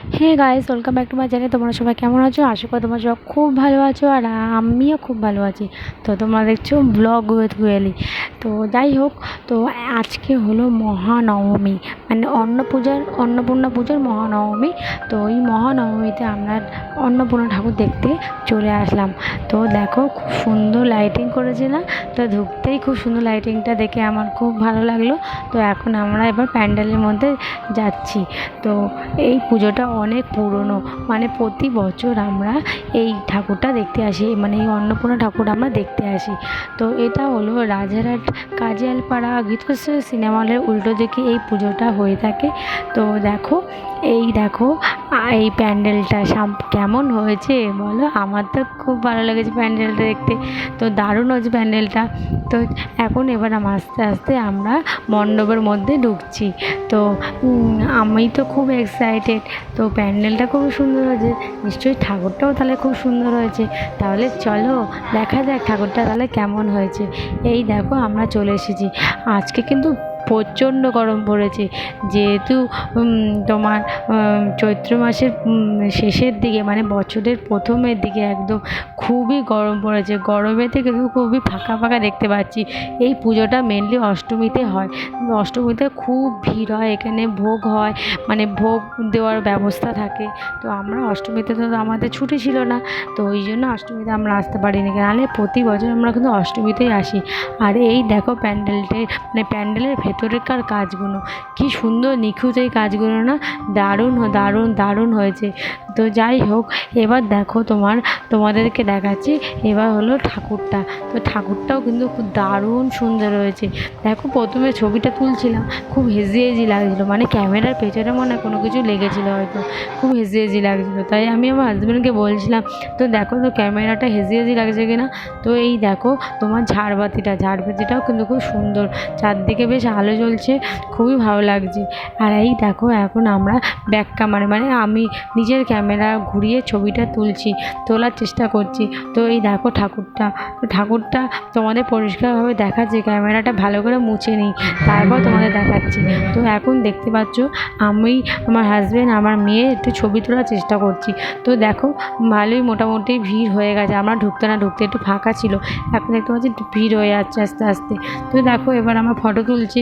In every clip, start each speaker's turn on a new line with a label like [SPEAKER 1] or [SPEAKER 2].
[SPEAKER 1] Hey guys welcome back to my channel তোমরা সবাই কেমন আছো? আশা করি তোমরা সবাই খুব ভালো আছো, আর আমিও খুব ভালো আছি। তো তোমরা দেখছ ব্লগ উইথ গুয়েলি তো যাই হোক, তো আজকে হলো মহানবমী মানে অন্নপূজার, অন্নপূর্ণা পুজোর মহানবমী। তো এই মহানবমীতে আমরা অন্নপূর্ণা ঠাকুর দেখতে চলে আসলাম। তো দেখো, খুব সুন্দর লাইটিং করেছে না? তো ঢুকতেই খুব সুন্দর লাইটিংটা দেখে আমার খুব ভালো লাগল। তো এখন আমরা এবার প্যান্ডেলের মধ্যে যাচ্ছি। তো এই পুজোটা অনেক পুরনো। মানে প্রতি বছর আমরা এই ঠাকুরটা দেখতে আসি মানে এই অন্নপূর্ণা ঠাকুর আমরা দেখতে আসি। তো এটা হলো রাজারহাট কাজিয়ালপাড়া গীতশ্রী সিনেমা হলের উল্টো দিকে এই পুজোটা হয়ে থাকে। তো দেখো, এই দেখো, এই প্যান্ডেলটা কেমন হয়েছে বলো? আমার তো খুব ভালো লেগেছে প্যান্ডেলটা দেখতে। তো দারুণ হয়েছে প্যান্ডেলটা। তো এখন এবার আস্তে আস্তে আমরা মণ্ডপের মধ্যে ঢুকছি। তো আমি তো খুব এক্সাইটেড তো প্যান্ডেলটা খুব সুন্দর হয়েছে। নিশ্চয়ই ঠাকুরটাও তাহলে খুব সুন্দর হয়েছে। তাহলে চলো, দেখা যাক ঠাকুরটা তাহলে কেমন হয়েছে। এই দেখো, আমরা চলে এসেছি। আজকে কিন্তু প্রচণ্ড গরম পড়েছে। যেহেতু তোমার চৈত্র মাসের শেষের দিকে মানে বছরের প্রথমের দিকে একদম খুবই গরম পড়েছে। গরমেতে কিন্তু খুবই ফাঁকা ফাঁকা দেখতে পাচ্ছি। এই পুজোটা মেনলি অষ্টমীতে হয়। অষ্টমীতে খুব ভিড় হয়, এখানে ভোগ হয় মানে ভোগ দেওয়ার ব্যবস্থা থাকে। তো আমরা অষ্টমীতে তো আমাদের ছুটি ছিল না, তো ওই জন্য অষ্টমীতে আমরা আসতে পারিনি। নাহলে প্রতি বছর আমরা কিন্তু অষ্টমীতেই আসি। আর এই দেখো প্যান্ডেলটার মানে প্যান্ডেলের ভেতরেকার কাজগুলো? কি সুন্দর নিখুঁত এই কাজগুলো না? দারুণ দারুণ দারুণ হয়েছে। তো যাই হোক, এবার দেখো তোমার, তোমাদেরকে দেখাচ্ছি, এবার হলো ঠাকুরটা। তো ঠাকুরটাও কিন্তু খুব দারুণ সুন্দর হয়েছে। দেখো প্রথমে ছবিটা তুলছিলাম, খুব হেজি হেজি লাগছিল মানে ক্যামেরার পেছনে মনে কোনো কিছু লেগেছিলো হয়তো, খুব হেজি হেজি লাগছিল। তাই আমি আমার হাজব্যান্ডকে বলছিলাম, তো দেখো তো ক্যামেরাটা হেজি হেজি লাগছে কিনা? তো এই দেখো তোমার ঝাড়বাতিটা, ঝাড়বাতিটাও কিন্তু খুব সুন্দর, চারদিকে বেশ আলো জ্বলছে, খুবই ভালো লাগছে। আর এই দেখো এখন আমরা ব্যাক ক্যামেরা মানে আমি নিজের ক্যামেরা ঘুরিয়ে ছবিটা তুলছি, তোলার চেষ্টা করছি। তো এই দেখো ঠাকুরটা ঠাকুরটা তোমাদের পরিষ্কারভাবে দেখাচ্ছে, ক্যামেরাটা ভালো করে মুছে নিই, তারপর তোমাদের দেখাচ্ছি। তো এখন দেখতে পাচ্ছ, আমি আমার হাজব্যান্ড আমার মেয়ে একটু ছবি তোলার চেষ্টা করছি। তো দেখো, ভালোই মোটামুটি ভিড় হয়ে গেছে, আমরা ঢুকতে না ঢুকতে একটু ফাঁকা ছিল, এখন দেখতে পাচ্ছি ভিড় হয়ে যাচ্ছে আস্তে আস্তে। তো দেখো, এবার আমার ফটো তুলছি,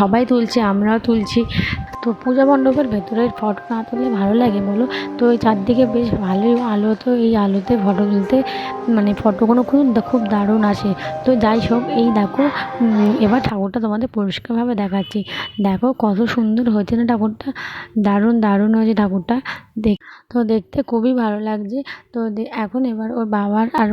[SPEAKER 1] সবাই তুলছে, আমরাও তুলছি। তো পূজা মণ্ডপের ভেতরের ফটো না তুললে ভালো লাগে বলো? তো ওই চারদিকে বেশ ভালোই আলো, তো এই আলোতে ফটো তুলতে মানে ফটোগুলো খুব খুব দারুণ আসে। তো যাই হোক, এই দেখো এবার ঠাকুরটা তোমাদের পরিষ্কারভাবে দেখাচ্ছি। দেখো কত সুন্দর হয়েছে না ঠাকুরটা? দারুণ দারুণ হয়েছে ঠাকুরটা। দেখ, তো দেখতে খুবই ভালো লাগছে। তো এখন এবার ওর বাবার আর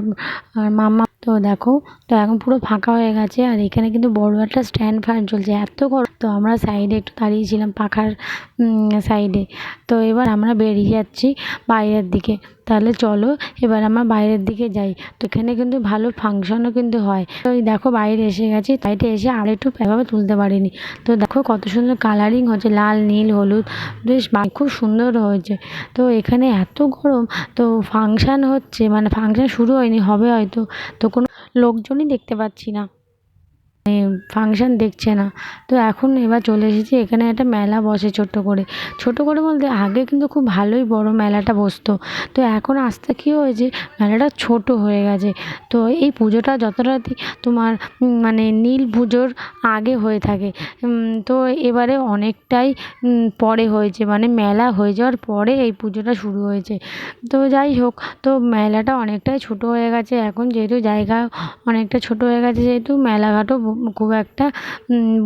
[SPEAKER 1] মামা, তো দেখো, তো এখন পুরো ফাঁকা হয়ে গেছে। আর এখানে কিন্তু বড় একটা স্ট্যান্ড ফ্যান চলছে। এত গরম তো আমরা সাইডে একটু দাঁড়িয়েছিলাম পাখার সাইডে তো এবার আমরা বেরিয়ে যাচ্ছি বাইরের দিকে। তাহলে চলো, এবার আমরা বাইরের দিকে যাই। তো এখানে কিন্তু ভালো ফাংশনও কিন্তু হয়। তো এই দেখো বাইরে এসে গেছি বাইরে এসে আর একটু এভাবে তুলতে পারিনি। তো দেখো কত সুন্দর কালারিং হচ্ছে, লাল, নীল, হলুদ, বেশ খুব সুন্দর হয়েছে। তো এখানে এত গরম, তো ফাংশান হচ্ছে মানে ফাংশান শুরু হয়নি, হবে হয়তো। তো কোনো লোকজনই দেখতে পাচ্ছি না। ফাংশান দেখছে না। তো এখন এবার চলে এসেছি, এখানে একটা মেলা বসে ছোট্ট করে। ছোট করে বলতে আগে কিন্তু খুব ভালোই বড় মেলাটা বসতো। তো এখন আস্তে কী হয়েছে, মেলাটা ছোট হয়ে গেছে। তো এই পুজোটা যতটা তোমার মানে নীল পুজোর আগে হয়ে থাকে। তো এবারে অনেকটাই পরে হয়েছে। মানে মেলা হয়ে যাওয়ার পরে এই পুজোটা শুরু হয়েছে। তো যাই হোক, তো মেলাটা অনেকটাই ছোট হয়ে গেছে। এখন যেহেতু জায়গা অনেকটা ছোট হয়ে গেছে, যেহেতু মেলাঘাটও খুব একটা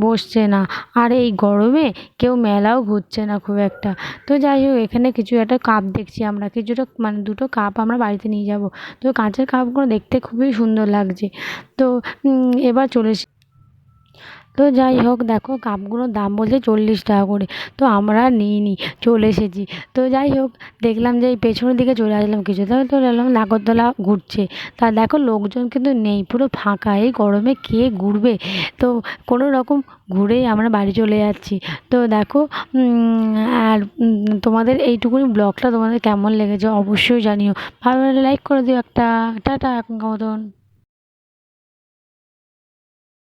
[SPEAKER 1] বসছে না। আর এই গরমে কেউ মেলাও ঘুরছে না খুব একটা। তো যাই হোক, এখানে কিছু একটা কাপ দেখছি আমরা। কিছুটা মানে দুটো কাপ আমরা বাড়িতে নিয়ে যাব। তো কাঁচের কাপগুলো দেখতে খুবই সুন্দর লাগছে। তো এবার চলে তো যাই হোক, দেখো কাপগুলোর দাম বলছে চল্লিশ টাকা করে। তো আমরা আর নিইনি, চলে এসেছি। তো যাই হোক, দেখলাম যে এই পেছনের দিকে চলে আসলাম কিছু তাহলে তো এলাম, নাগরদোলা ঘুরছে। তা দেখো লোকজন কিন্তু নেই, পুরো ফাঁকা। এই গরমে কে ঘুরবে? তো কোনো রকম ঘুরেই আমরা বাড়ি চলে যাচ্ছি। তো দেখো আর তোমাদের এইটুকুনি ব্লগটা তোমাদের কেমন লেগেছে অবশ্যই জানিও। ভালো লাইক করে দিও একটা। টাটা, এখনকার মতন।